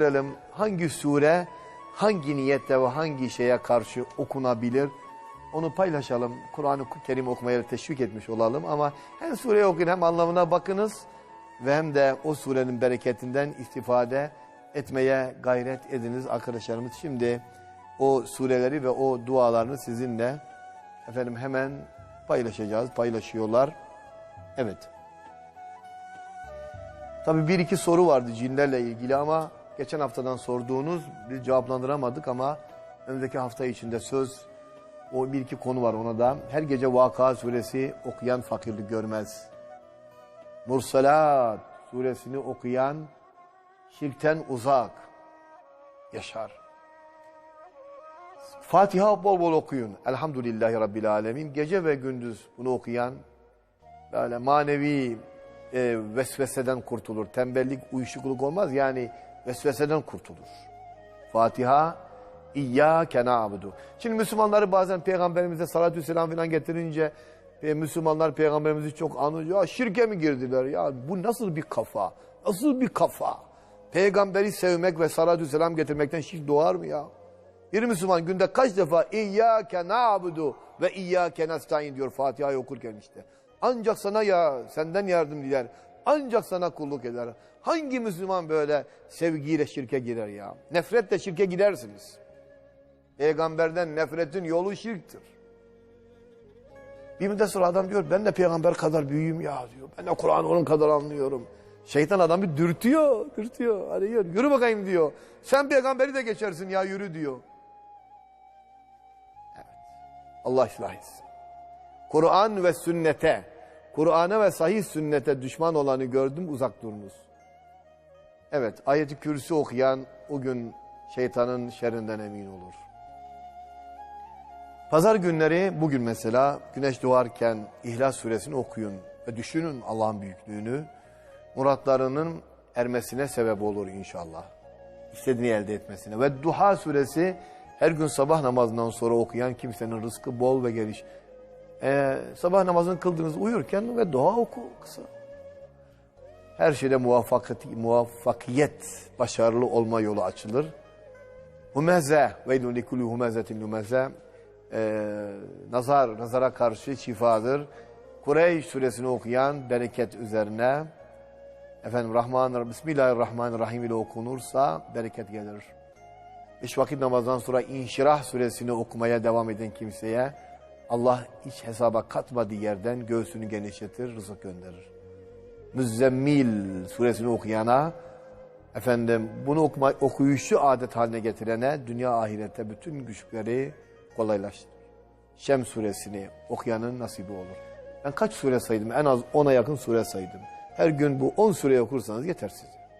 Görelim hangi sure hangi niyette ve hangi şeye karşı okunabilir onu paylaşalım. Kur'an-ı Kerim okumaya teşvik etmiş olalım ama hem sureyi okuyun hem anlamına bakınız ve hem de o surenin bereketinden istifade etmeye gayret ediniz arkadaşlarımız. Şimdi o sureleri ve o dualarını sizinle efendim hemen paylaşacağız. Paylaşıyorlar. Evet. Tabii bir iki soru vardı cinlerle ilgili ama geçen haftadan sorduğunuz biz cevaplandıramadık ama önümüzdeki hafta içinde söz o bir iki konu var ona da. Her gece Vaka suresi okuyan fakirlik görmez. Mursalat suresini okuyan şirkten uzak yaşar. Fatiha bol bol okuyun. Elhamdülillahi Rabbil Alemin. Gece ve gündüz bunu okuyan böyle manevi e, vesveseden kurtulur. Tembellik, uyuşukluk olmaz. Yani vesveseden kurtulur. Fatiha İyyâke na'budu. Şimdi Müslümanları bazen peygamberimize salatü selam falan getirince e, Müslümanlar peygamberimizi çok anlıyor. Ya şirke mi girdiler? Ya bu nasıl bir kafa? Nasıl bir kafa? Peygamberi sevmek ve salatü selam getirmekten şirk doğar mı ya? Bir Müslüman günde kaç defa İyyâke na'budu ve İyyâke nestaîn diyor Fatiha'yı okurken işte. Ancak sana ya senden yardım diler. Ancak sana kulluk eder. Hangi Müslüman böyle sevgiyle şirke girer ya? Nefretle şirke gidersiniz. Peygamberden nefretin yolu şirktir. Bir müddet sonra adam diyor ben de peygamber kadar büyüğüm ya diyor. Ben de Kur'an onun kadar anlıyorum. Şeytan adamı dürtüyor, dürtüyor. Yürü, yürü bakayım diyor. Sen peygamberi de geçersin ya yürü diyor. Evet. Allah ıslah etsin. Kur'an ve sünnete, Kur'an'a ve sahih sünnete düşman olanı gördüm uzak durunuz. Evet ayeti kürsü okuyan o gün şeytanın şerrinden emin olur. Pazar günleri bugün mesela güneş doğarken İhlas suresini okuyun ve düşünün Allah'ın büyüklüğünü. Muratlarının ermesine sebep olur inşallah. İstediğini elde etmesine. Ve Duha suresi her gün sabah namazından sonra okuyan kimsenin rızkı bol ve geniş. Ee, sabah namazını kıldınız uyurken ve dua oku kısa. Her şeyde muvaffakiyet, muvaffakiyet başarılı olma yolu açılır. Humeze ve likulli humezetin lumeze ee, nazar, nazara karşı şifadır. Kureyş suresini okuyan bereket üzerine efendim Rahman Bismillahirrahmanirrahim ile okunursa bereket gelir. Beş vakit namazdan sonra İnşirah suresini okumaya devam eden kimseye Allah hiç hesaba katmadığı yerden göğsünü genişletir, rızık gönderir. Müzzemmil suresini okuyana efendim bunu okuma, okuyuşu adet haline getirene dünya ahirette bütün güçleri kolaylaştırır. Şem suresini okuyanın nasibi olur. Ben kaç sure saydım? En az 10'a yakın sure saydım. Her gün bu 10 sureyi okursanız yeter size.